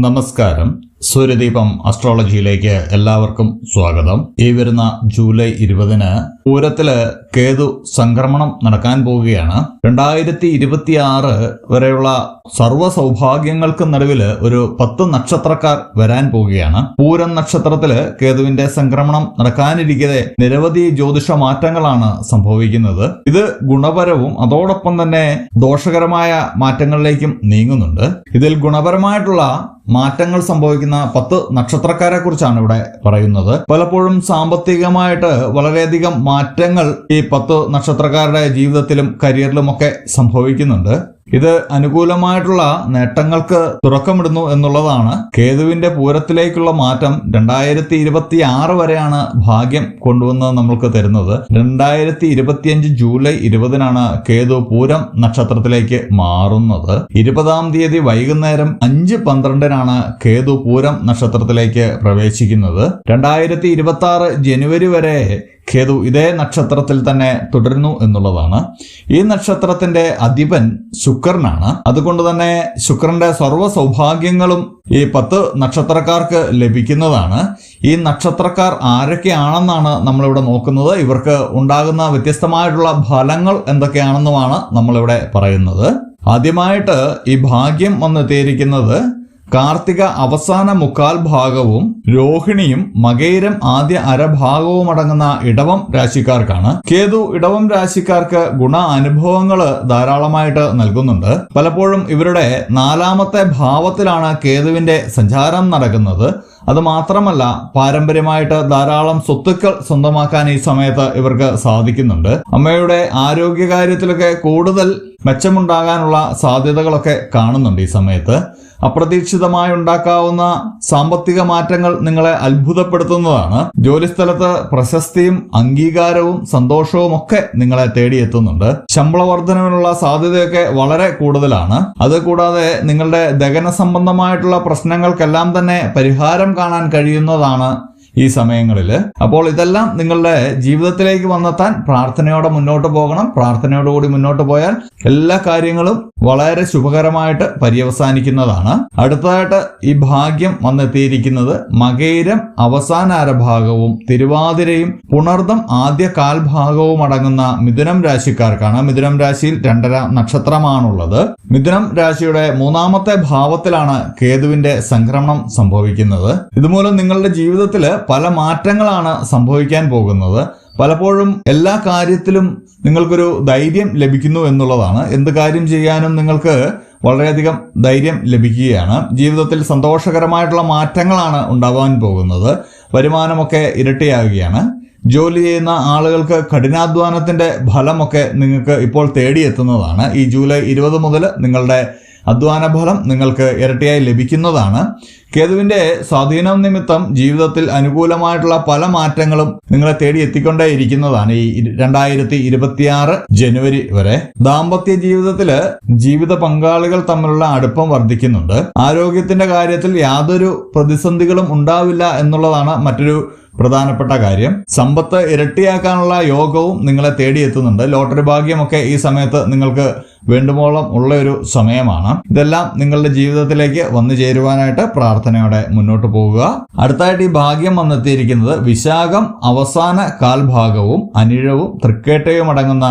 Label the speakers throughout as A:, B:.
A: നമസ്കാരം. സൂര്യദീപം അസ്ട്രോളജിയിലേക്ക് എല്ലാവർക്കും സ്വാഗതം. ഈ വരുന്ന ജൂലൈ ഇരുപതിന് പൂരത്തിൽ കേതു സംക്രമണം നടക്കാൻ പോവുകയാണ്. രണ്ടായിരത്തി ഇരുപത്തി ആറ് വരെയുള്ള സർവ സൗഭാഗ്യങ്ങൾക്കും നടുവിൽ ഒരു പത്ത് നക്ഷത്രക്കാർ വരാൻ പോവുകയാണ്. പൂരം നക്ഷത്രത്തിൽ കേതുവിന്റെ സംക്രമണം നടക്കാനിരിക്കെ നിരവധി ജ്യോതിഷ മാറ്റങ്ങളാണ് സംഭവിക്കുന്നത്. ഇത് ഗുണപരവും അതോടൊപ്പം തന്നെ ദോഷകരമായ മാറ്റങ്ങളിലേക്കും നീങ്ങുന്നുണ്ട്. ഇതിൽ ഗുണപരമായിട്ടുള്ള മാറ്റങ്ങൾ സംഭവിക്കുന്ന പത്ത് നക്ഷത്രക്കാരെ കുറിച്ചാണ് ഇവിടെ പറയുന്നത്. പലപ്പോഴും സാമ്പത്തികമായിട്ട് വളരെയധികം മാറ്റങ്ങൾ ഈ പത്ത് നക്ഷത്രക്കാരുടെ ജീവിതത്തിലും കരിയറിലും ഒക്കെ സംഭവിക്കുന്നുണ്ട്. ഇത് അനുകൂലമായിട്ടുള്ള നേട്ടങ്ങൾക്ക് തുറക്കമിടുന്നു എന്നുള്ളതാണ് കേതുവിന്റെ പൂരത്തിലേക്കുള്ള മാറ്റം രണ്ടായിരത്തി ഇരുപത്തി ആറ് വരെയാണ് ഭാഗ്യം കൊണ്ടുവന്ന് നമ്മൾക്ക് തരുന്നത്. രണ്ടായിരത്തി ഇരുപത്തിയഞ്ച് ജൂലൈ ഇരുപതിനാണ് കേതു പൂരം നക്ഷത്രത്തിലേക്ക് മാറുന്നത്. ഇരുപതാം തീയതി വൈകുന്നേരം അഞ്ച് പന്ത്രണ്ടിനാണ് കേതു പൂരം നക്ഷത്രത്തിലേക്ക് പ്രവേശിക്കുന്നത്. രണ്ടായിരത്തി ജനുവരി വരെ കേതു ഇതേ നക്ഷത്രത്തിൽ തന്നെ തുടരുന്നു എന്നുള്ളതാണ്. ഈ നക്ഷത്രത്തിന്റെ അധിപൻ ശുക്രനാണ്. അതുകൊണ്ട് തന്നെ ശുക്രന്റെ സർവ സൗഭാഗ്യങ്ങളും ഈ പത്ത് നക്ഷത്രക്കാർക്ക് ലഭിക്കുന്നതാണ്. ഈ നക്ഷത്രക്കാർ ആരൊക്കെയാണെന്നാണ് നമ്മളിവിടെ നോക്കുന്നത്. ഇവർക്ക് ഉണ്ടാകുന്ന വ്യത്യസ്തമായിട്ടുള്ള ഫലങ്ങൾ എന്തൊക്കെയാണെന്നുമാണ് നമ്മളിവിടെ പറയുന്നത്. ആദ്യമായിട്ട് ഈ ഭാഗ്യം വന്നെത്തിയിരിക്കുന്നത് കാർത്തിക അവസാന മുക്കാൽ ഭാഗവും രോഹിണിയും മകേരം ആദ്യ അരഭാഗവും അടങ്ങുന്ന ഇടവം രാശിക്കാർക്കാണ്. കേതു ഇടവം രാശിക്കാർക്ക് ഗുണ അനുഭവങ്ങൾ ധാരാളമായിട്ട് നൽകുന്നുണ്ട്. പലപ്പോഴും ഇവരുടെ നാലാമത്തെ ഭാവത്തിലാണ് കേതുവിന്റെ സഞ്ചാരം നടക്കുന്നത്. അത് മാത്രമല്ല പാരമ്പര്യമായിട്ട് ധാരാളം സ്വത്തുക്കൾ സ്വന്തമാക്കാൻ ഈ സമയത്ത് ഇവർക്ക് സാധിക്കുന്നുണ്ട്. അമ്മയുടെ ആരോഗ്യകാര്യത്തിലൊക്കെ കൂടുതൽ മെച്ചമുണ്ടാകാനുള്ള സാധ്യതകളൊക്കെ കാണുന്നുണ്ട് ഈ സമയത്ത്. അപ്രതീക്ഷിതമായി ഉണ്ടാക്കാവുന്ന സാമ്പത്തിക മാറ്റങ്ങൾ നിങ്ങളെ അത്ഭുതപ്പെടുത്തുന്നതാണ്. ജോലിസ്ഥലത്ത് പ്രശസ്തിയും അംഗീകാരവും സന്തോഷവും ഒക്കെ നിങ്ങളെ തേടിയെത്തുന്നുണ്ട്. ശമ്പള വർധനവിനുള്ള സാധ്യതയൊക്കെ വളരെ കൂടുതലാണ്. അതുകൂടാതെ നിങ്ങളുടെ ദഹന സംബന്ധമായിട്ടുള്ള പ്രശ്നങ്ങൾക്കെല്ലാം തന്നെ പരിഹാരം കാണാൻ കഴിയുന്നതാണ് ഈ സമയങ്ങളിൽ അപ്പോൾ ഇതെല്ലാം നിങ്ങളുടെ ജീവിതത്തിലേക്ക് വന്നെത്താൻ പ്രാർത്ഥനയോടെ മുന്നോട്ട് പോകണം. പ്രാർത്ഥനയോടുകൂടി മുന്നോട്ട് പോയാൽ എല്ലാ കാര്യങ്ങളും വളരെ ശുഭകരമായിട്ട് പര്യവസാനിക്കുന്നതാണ്. അടുത്തതായിട്ട് ഈ ഭാഗ്യം വന്നെത്തിയിരിക്കുന്നത് മകയിരം അവസാന അരഭാഗവും തിരുവാതിരയും പുണർദം ആദ്യ കാൽഭാഗവും അടങ്ങുന്ന മിഥുനം രാശിക്കാർക്കാണ്. മിഥുനം രാശിയിൽ രണ്ടര നക്ഷത്രമാണുള്ളത്. മിഥുനം രാശിയുടെ മൂന്നാമത്തെ ഭാവത്തിലാണ് കേതുവിന്റെ സംക്രമണം സംഭവിക്കുന്നത്. ഇതുമൂലം നിങ്ങളുടെ ജീവിതത്തിൽ പല മാറ്റങ്ങളാണ് സംഭവിക്കാൻ പോകുന്നത്. പലപ്പോഴും എല്ലാ കാര്യത്തിലും നിങ്ങൾക്കൊരു ധൈര്യം ലഭിക്കുന്നു എന്നുള്ളതാണ്. എന്ത് കാര്യം ചെയ്യാനും നിങ്ങൾക്ക് വളരെയധികം ധൈര്യം ലഭിക്കുകയാണ്. ജീവിതത്തിൽ സന്തോഷകരമായിട്ടുള്ള മാറ്റങ്ങളാണ് ഉണ്ടാവാൻ പോകുന്നത്. വരുമാനമൊക്കെ ഇരട്ടിയാകുകയാണ് ജോലി ചെയ്യുന്ന ആളുകൾക്ക് കഠിനാധ്വാനത്തിന്റെ ഫലമൊക്കെ നിങ്ങൾക്ക് ഇപ്പോൾ തേടിയെത്തുന്നതാണ്. ഈ ജൂലൈ ഇരുപത് മുതൽ നിങ്ങളുടെ അധ്വാന ഫലം നിങ്ങൾക്ക് ഇരട്ടിയായി ലഭിക്കുന്നതാണ്. കേതുവിന്റെ സ്വാധീനം നിമിത്തം ജീവിതത്തിൽ അനുകൂലമായിട്ടുള്ള പല മാറ്റങ്ങളും നിങ്ങളെ തേടി എത്തിക്കൊണ്ടേയിരിക്കുന്നതാണ് ഈ രണ്ടായിരത്തി ഇരുപത്തിയാറ് ജനുവരി വരെ. ദാമ്പത്യ ജീവിതത്തിൽ ജീവിത പങ്കാളികൾ തമ്മിലുള്ള അടുപ്പം വർദ്ധിക്കുന്നുണ്ട്. ആരോഗ്യത്തിന്റെ കാര്യത്തിൽ യാതൊരു പ്രതിസന്ധികളും ഉണ്ടാവില്ല എന്നുള്ളതാണ് മറ്റൊരു പ്രധാനപ്പെട്ട കാര്യം. സമ്പത്ത് ഇരട്ടിയാക്കാനുള്ള യോഗവും നിങ്ങളെ തേടിയെത്തുന്നുണ്ട്. ലോട്ടറി ഭാഗ്യമൊക്കെ ഈ സമയത്ത് നിങ്ങൾക്ക് വേണ്ടുമോളം ഉള്ള ഒരു സമയമാണ്. ഇതെല്ലാം നിങ്ങളുടെ ജീവിതത്തിലേക്ക് വന്നു ചേരുവാനായിട്ട് പ്രാർത്ഥനയോടെ മുന്നോട്ട് പോകുക അടുത്തായിട്ട് ഈ ഭാഗ്യം വന്നെത്തിയിരിക്കുന്നത് വിശാഖം അവസാന കാൽഭാഗവും അനിഴവും തൃക്കേട്ടയും അടങ്ങുന്ന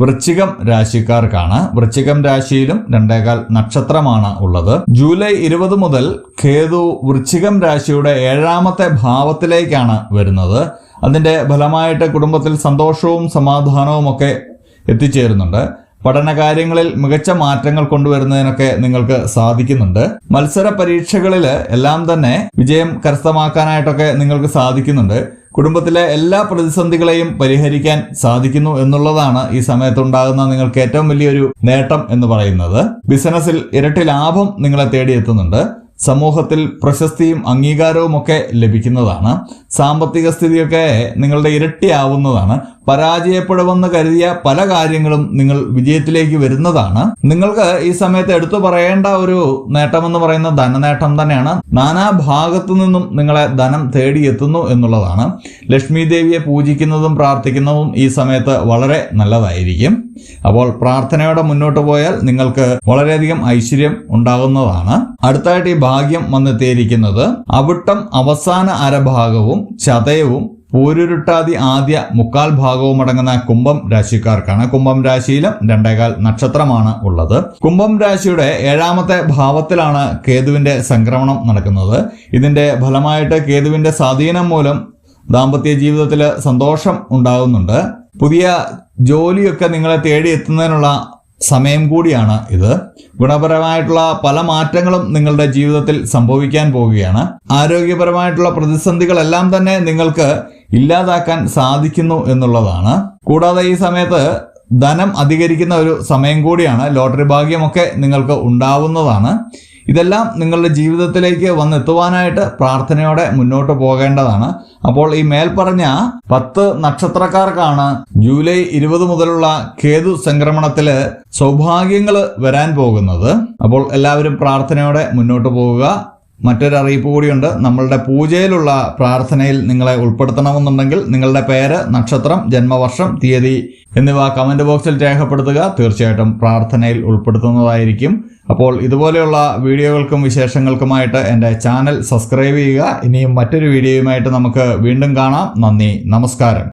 A: വൃശ്ചികം രാശിക്കാർക്കാണ്. വൃശ്ചികം രാശിയിലും രണ്ടേകാൽ നക്ഷത്രമാണ് ഉള്ളത്. ജൂലൈ ഇരുപത് മുതൽ കേതു വൃശ്ചികം രാശിയുടെ ഏഴാമത്തെ ഭാവത്തിലേക്കാണ് വരുന്നത്. അതിന്റെ ഫലമായിട്ട് കുടുംബത്തിൽ സന്തോഷവും സമാധാനവും ഒക്കെ എത്തിച്ചേരുന്നുണ്ട്. പഠന കാര്യങ്ങളിൽ മികച്ച മാറ്റങ്ങൾ കൊണ്ടുവരുന്നതിനൊക്കെ നിങ്ങൾക്ക് സാധിക്കുന്നുണ്ട്. മത്സര പരീക്ഷകളിൽ എല്ലാം തന്നെ വിജയം കരസ്ഥമാക്കാനായിട്ടൊക്കെ നിങ്ങൾക്ക് സാധിക്കുന്നുണ്ട്. കുടുംബത്തിലെ എല്ലാ പ്രതിസന്ധികളെയും പരിഹരിക്കാൻ സാധിക്കുന്നു എന്നുള്ളതാണ് ഈ സമയത്തുണ്ടാകുന്ന നിങ്ങൾക്ക് ഏറ്റവും വലിയൊരു നേട്ടം എന്ന് പറയുന്നത്. ബിസിനസ്സിൽ ഇരട്ടി ലാഭം നിങ്ങളെ തേടിയെത്തുന്നുണ്ട്. സമൂഹത്തിൽ പ്രശസ്തിയും അംഗീകാരവും ഒക്കെ ലഭിക്കുന്നതാണ്. സാമ്പത്തിക സ്ഥിതിയൊക്കെ നിങ്ങളുടെ ഇരട്ടിയാവുന്നതാണ്. പരാജയപ്പെടുമെന്ന് കരുതിയ പല കാര്യങ്ങളും നിങ്ങൾ വിജയത്തിലേക്ക് വരുന്നതാണ്. നിങ്ങൾക്ക് ഈ സമയത്ത് എടുത്തു പറയേണ്ട ഒരു നേട്ടമെന്ന് പറയുന്ന ധനനേട്ടം തന്നെയാണ്. നാനാ ഭാഗത്തു നിന്നും നിങ്ങളെ ധനം തേടിയെത്തുന്നു എന്നുള്ളതാണ്. ലക്ഷ്മി ദേവിയെ പൂജിക്കുന്നതും പ്രാർത്ഥിക്കുന്നതും ഈ സമയത്ത് വളരെ നല്ലതായിരിക്കും. അപ്പോൾ പ്രാർത്ഥനയോടെ മുന്നോട്ട് പോയാൽ നിങ്ങൾക്ക് വളരെയധികം ഐശ്വര്യം ഉണ്ടാകുന്നതാണ്. അടുത്തായിട്ട് ഈ ഭാഗ്യം വന്നെത്തിയിരിക്കുന്നത് അവിട്ടം അവസാന അരഭാഗവും ചതയവും പൂരുരുട്ടാതി ആദ്യ മുക്കാൽ ഭാഗവും അടങ്ങുന്ന കുംഭം രാശിക്കാർക്കാണ്. കുംഭം രാശിയിലും രണ്ടേകാൽ നക്ഷത്രമാണ് ഉള്ളത്. കുംഭം രാശിയുടെ ഏഴാമത്തെ ഭാവത്തിലാണ് കേതുവിന്റെ സംക്രമണം നടക്കുന്നത്. ഇതിന്റെ ഫലമായിട്ട് കേതുവിന്റെ സ്വാധീനം മൂലം ദാമ്പത്യ ജീവിതത്തിൽ സന്തോഷം ഉണ്ടാകുന്നുണ്ട്. പുതിയ ജോലിയൊക്കെ നിങ്ങളെ തേടി എത്തുന്നതിനുള്ള സമയം കൂടിയാണ് ഇത്. ഗുണപരമായിട്ടുള്ള പല മാറ്റങ്ങളും നിങ്ങളുടെ ജീവിതത്തിൽ സംഭവിക്കാൻ പോവുകയാണ്. ആരോഗ്യപരമായിട്ടുള്ള പ്രതിസന്ധികളെല്ലാം തന്നെ നിങ്ങൾക്ക് ഇല്ലാതാക്കാൻ സാധിക്കുന്നു എന്നുള്ളതാണ്. കൂടാതെ ഈ സമയത്ത് ധനം അധികരിക്കുന്ന ഒരു സമയം കൂടിയാണ് ലോട്ടറി ഭാഗ്യമൊക്കെ നിങ്ങൾക്ക് ഉണ്ടാവുന്നതാണ്. ഇതെല്ലാം നിങ്ങളുടെ ജീവിതത്തിലേക്ക് വന്നെത്തുവാനായിട്ട് പ്രാർത്ഥനയോടെ മുന്നോട്ട് പോകേണ്ടതാണ്. അപ്പോൾ ഈ മേൽപ്പറഞ്ഞ പത്ത് നക്ഷത്രക്കാർക്കാണ് ജൂലൈ ഇരുപത് മുതലുള്ള കേതു സംക്രമണത്തിൽ സൗഭാഗ്യങ്ങൾ വരാൻ പോകുന്നത്. അപ്പോൾ എല്ലാവരും പ്രാർത്ഥനയോടെ മുന്നോട്ട് പോവുക. മറ്റൊരു അറിയിപ്പ് കൂടിയുണ്ട്. നമ്മളുടെ പൂജയിലുള്ള പ്രാർത്ഥനയിൽ നിങ്ങളെ ഉൾപ്പെടുത്തണമെന്നുണ്ടെങ്കിൽ നിങ്ങളുടെ പേര് നക്ഷത്രം ജന്മവർഷം തീയതി എന്നിവ കമന്റ് ബോക്സിൽ രേഖപ്പെടുത്തുക. തീർച്ചയായിട്ടും പ്രാർത്ഥനയിൽ ഉൾപ്പെടുത്തുന്നതായിരിക്കും. അപ്പോൾ ഇതുപോലെയുള്ള വീഡിയോകൾക്കും വിശേഷങ്ങൾക്കുമായിട്ട് എന്റെ ചാനൽ സബ്സ്ക്രൈബ് ചെയ്യുക. ഇനിയും മറ്റൊരു വീഡിയോയുമായിട്ട് നമുക്ക് വീണ്ടും കാണാം. നന്ദി. നമസ്കാരം.